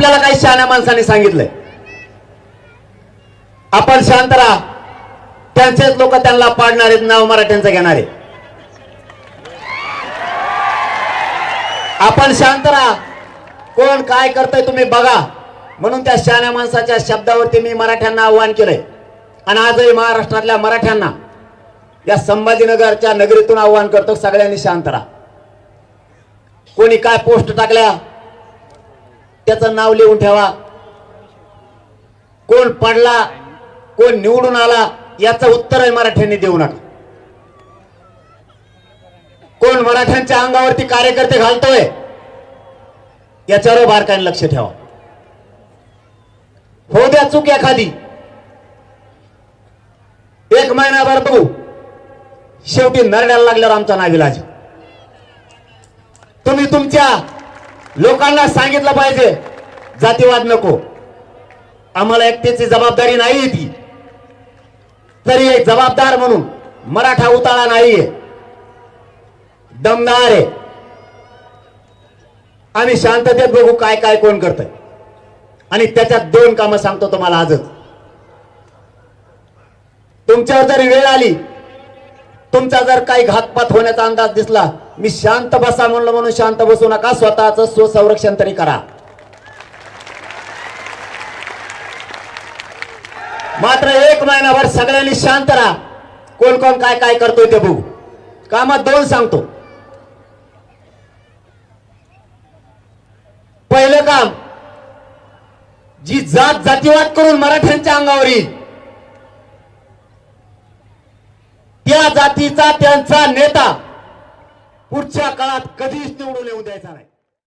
आपल्याला काही शहाण्या माणसाने सांगितलंय. आपण शांत राहा. त्यांचेच लोक त्यांना पाडणार आहेत नाव मराठ्यांचं घेणार आहे आपण शांत राहा. कोण काय करतंय तुम्ही बघा. म्हणून त्या शहाण्या माणसाच्या शब्दावरती मी मराठ्यांना आव्हान केलंय. आणि आजही महाराष्ट्रातल्या मराठ्यांना या संभाजीनगरच्या नगरीतून आव्हान करतो सगळ्यांनी शांत राहा. कोणी काय पोस्ट टाकल्या त्याचं नाव लिहून ठेवा. कोण पडला कोण निवडून आला याचं उत्तर मराठ्यांनी देऊ नका. कोण मराठ्यांच्या अंगावरती कार्यकर्ते घालतोय याच्यावर बारकाईने लक्ष ठेवा. हो द्या चूक एखादी एक महिनाभर बघू. शेवटी नरड्याला लागल्यावर आमचा नाविलाज. तुम्ही तुमच्या लोकांना सांगितलं पाहिजे जातीवाद नको. आम्हाला एकट्याची जबाबदारी नाही ती. तरी एक जबाबदार म्हणून मराठा उताळा नाहीये. दमदार आहे. आम्ही शांततेत बघू काय काय कोण करतंय. आणि त्याच्यात दोन कामं सांगतो तुम्हाला आजच तुमच्यावर जर वेळ आली तुमचा जर काही घातपात होण्याचा अंदाज दिसला मी शांत बसा म्हणलं म्हणून शांत बसू नका स्वतःच स्वसंरक्षण तरी करा. मात्र एक महिनाभर सगळ्यांनी शांत राहा. कोण कोण काय काय करतोय ते बघू. कामात दोन सांगतो. पहिलं काम जी जात जातीवाद करून मराठ्यांच्या अंगावर येईल त्या जातीचा त्यांचा नेता पुढच्या काळात कधीच निवडून येऊ द्यायचा नाही.